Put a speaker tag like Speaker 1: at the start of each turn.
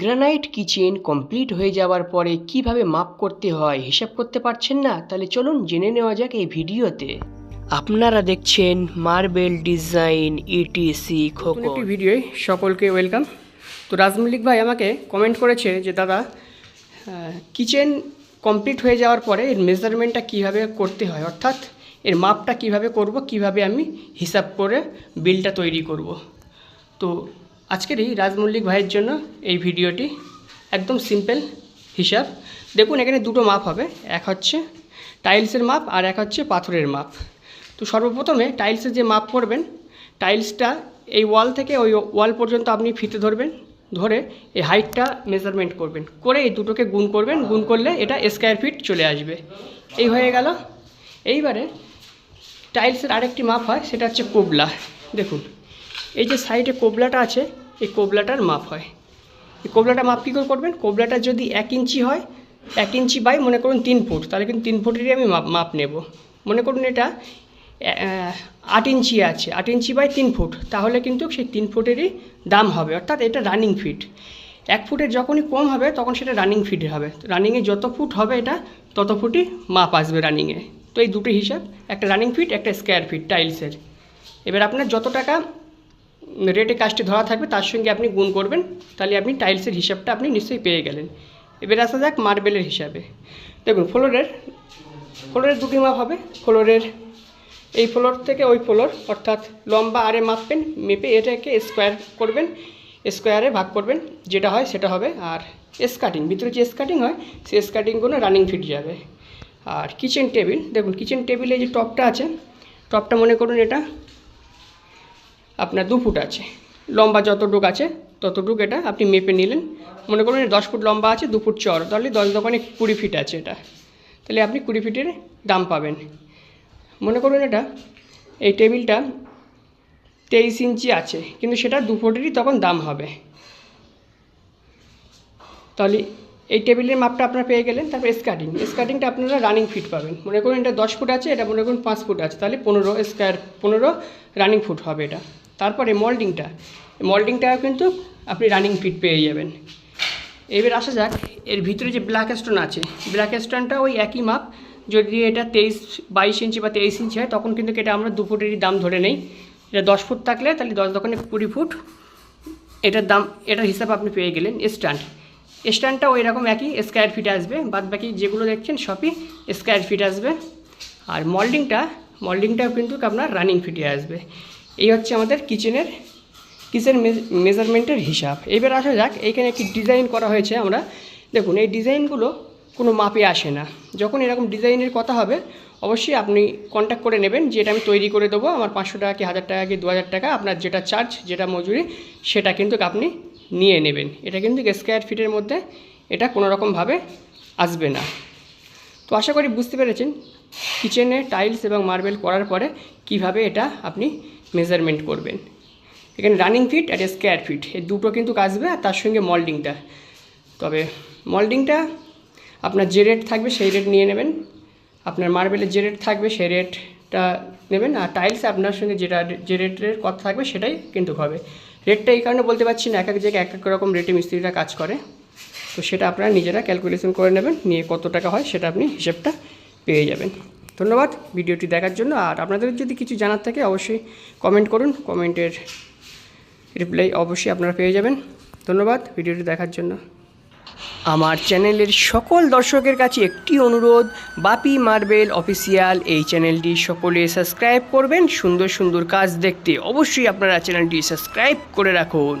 Speaker 1: Granite kitchen complete হয়ে যাওয়ার পরে কীভাবে মাপ করতে হয় হিসাব করতে পারছেন না? তাহলে চলুন জেনে নেওয়া যাক এই ভিডিওতে। আপনারা দেখছেন মার্বেল ডিজাইন ইটিসি
Speaker 2: নতুন
Speaker 1: খোকো
Speaker 2: একটি ভিডিওয় সকলকে ওয়েলকাম। তো রাজমল্লিক ভাই আমাকে কমেন্ট করেছে যে দাদা কিচেন কমপ্লিট হয়ে যাওয়ার পরে এর মেজারমেন্টটা কীভাবে করতে হয়? অর্থাৎ এর মাপটা কীভাবে করব? কীভাবে আমি হিসাব করে বিলটা তৈরি করব? তো আজকের এই রাজমল্লিক ভাইয়ের জন্য এই ভিডিওটি একদম সিম্পল হিসাব। দেখুন, এখানে দুটো মাপ হবে। এক হচ্ছে টাইলসের মাপ আর এক হচ্ছে পাথরের মাপ। তো সর্বপ্রথমে টাইলসের যে মাপ করবেন টাইলসটা এই ওয়াল থেকে ওই ওয়াল পর্যন্ত আপনি ফিতে ধরবেন, ধরে এই হাইটটা মেজারমেন্ট করবেন। করে এই দুটোকে গুণ করবেন। গুণ করলে এটা স্কোয়ার ফিট চলে আসবে। এই হয়ে গেল। এইবারে টাইলসের আরেকটি মাপ হয়, সেটা হচ্ছে কোবলা। দেখুন, এই যে সাইডে কোবলাটা আছে এই কোবলাটার মাপ হয়। এই কোবলাটা মাপ কী করে করবেন? কোবলাটা যদি এক ইঞ্চি হয়, এক ইঞ্চি বাই মনে করুন তিন ফুট, তাহলে কিন্তু তিন ফুটেরই আমি মাপ মাপ নেব। মনে করুন এটা আট ইঞ্চি আছে, আট ইঞ্চি বাই তিন ফুট, তাহলে কিন্তু সেই তিন ফুটেরই দাম হবে, অর্থাৎ এটা রানিং ফিট এক ফুটের যখনই কম হবে, তখন সেটা রানিং ফিটে হবে। রানিংয়ে যত ফুট হবে এটা, তত ফুটই মাপ আসবে রানিংয়ে তো এই দুটো হিসাব, একটা রানিং ফিট একটা স্কোয়ার ফিট টাইলসের এবার আপনার যত টাকা রেটে কাজটি ধরা থাকবে, তার সঙ্গে আপনি গুণ করবেন, তাহলে আপনি টাইলসের হিসাবটা আপনি নিশ্চয়ই পেয়ে গেলেন। এবার আসা যাক মার্বেলের হিসাবে। দেখুন ফ্লোরের ফ্লোরের দুটি মাপ হবে। ফ্লোরের এই ফ্লোর থেকে ওই ফ্লোর অর্থাৎ লম্বা আরে মাপবেন, মেপে এটাকে স্কোয়ার করবেন স্কোয়ারে ভাগ করবেন, যেটা হয় সেটা হবে আর স্কাটিং ভিতরে যে স্কাটিং হয় সেই স্কাটিংগুলো রানিং ফিট যাবে। আর কিচেন টেবিল দেখুন কিচেন টেবিলে যে টপটা আছে টপটা মনে করুন এটা আপনার দু ফুট আছে। লম্বা যতটুক আছে, ততটুক এটা আপনি মেপে নিলেন। মনে করুন দশ ফুট লম্বা আছে, দু ফুট চড় তাহলে দশ দোকানে কুড়ি ফিট আছে এটা। তাহলে আপনি কুড়ি ফিটের দাম পাবেন। মনে করুন এটা, এই টেবিলটা তেইশ ইঞ্চি আছে, কিন্তু সেটা দু ফুটেরই তখন দাম হবে। তাহলে এই টেবিলের মাপটা আপনারা পেয়ে গেলেন, তারপর স্কার্টিং স্কার্টিংটা আপনারা রানিং ফিট পাবেন। মনে করুন এটা দশ ফুট আছে, এটা মনে করুন পাঁচ ফুট আছে। তাহলে পনেরো স্কোয়ার পনেরো রানিং ফুট হবে এটা। তারপরে মল্ডিংটা মল্ডিংটাও কিন্তু আপনি রানিং ফিট পেয়ে যাবেন। এবার আসা যাক, এর ভিতরে যে ব্ল্যাক স্টোন আছে ব্ল্যাক স্টোনটা ওই একই মাপ, যদি এটা তেইশ, বাইশ ইঞ্চি বা তেইশ ইঞ্চি হয়, তখন কিন্তু এটা আমরা দু ফুটেরই দাম ধরে নেই। এটা দশ ফুট থাকলে তাহলে দশ দোকানে কুড়ি ফুট, এটার দাম, এটার হিসাব আপনি পেয়ে গেলেন স্ট্যান্ড স্ট্যান্ডটা ওই রকম একই স্কোয়ার ফিট আসবে বাদ বাকি যেগুলো দেখছেন সবই স্কোয়ার ফিট আসবে। আর মল্ডিংটা মল্ডিংটাও কিন্তু আপনার রানিং ফিটে আসবে। এই হচ্ছে আমাদের কিচেনের কিচেন মেজারমেন্টের হিসাব। এবার আসা যাক, এইখানে একটি ডিজাইন করা হয়েছে আমরা। দেখুন, এই ডিজাইনগুলো কোনো মাপে আসে না। যখন এরকম ডিজাইনের কথা হবে, অবশ্যই আপনি কন্ট্যাক্ট করে নেবেন যে এটা আমি তৈরি করে দেবো, আমার পাঁচশো টাকা কি হাজার টাকা কি দু হাজার টাকা, আপনার যেটা চার্জ যেটা মজুরি, সেটা কিন্তু আপনি নিয়ে নেবেন। এটা কিন্তু স্কোয়ার ফিটের মধ্যে এটা কোনো রকমভাবে আসবে না। তো আশা করি বুঝতে পেরেছেন কিচেনে টাইলস এবং মার্বেল করার পরে কীভাবে এটা আপনি মেজারমেন্ট করবেন। এখানে রানিং ফিট আর স্কোয়ার ফিট এই দুটো কিন্তু আসবে আর তার সঙ্গে মল্ডিংটা তবে মল্ডিংটা আপনার যে রেট থাকবে সেই রেট নিয়ে নেবেন। আপনার মার্বেলের যে রেট থাকবে সেই রেটটা নেবেন আর টাইলস আপনার সঙ্গে যেটা যে রেটের কথা থাকবে সেটাই কিন্তু হবে। রেটটা এই কারণে বলতে পারছি না এক এক জায়গায় এক এক রকম রেটে মিস্ত্রিরা কাজ করে। তো সেটা আপনারা নিজেরা ক্যালকুলেশন করে নেবেন, নিয়ে কত টাকা হয় সেটা আপনি হিসেবটা পেয়ে যাবেন। ধন্যবাদ ভিডিওটি দেখার জন্য। আর আপনাদের যদি কিছু জানার থাকে অবশ্যই কমেন্ট করুন। কমেন্টের রিপ্লাই অবশ্যই আপনারা পেয়ে যাবেন। ধন্যবাদ ভিডিওটি দেখার জন্য।
Speaker 1: আমার চ্যানেলের সকল দর্শকের কাছে একটি অনুরোধ, বাপি মার্বেল অফিসিয়াল এই চ্যানেলটি সকলে সাবস্ক্রাইব করবেন। সুন্দর সুন্দর কাজ দেখতে অবশ্যই আপনারা চ্যানেলটি সাবস্ক্রাইব করে রাখুন।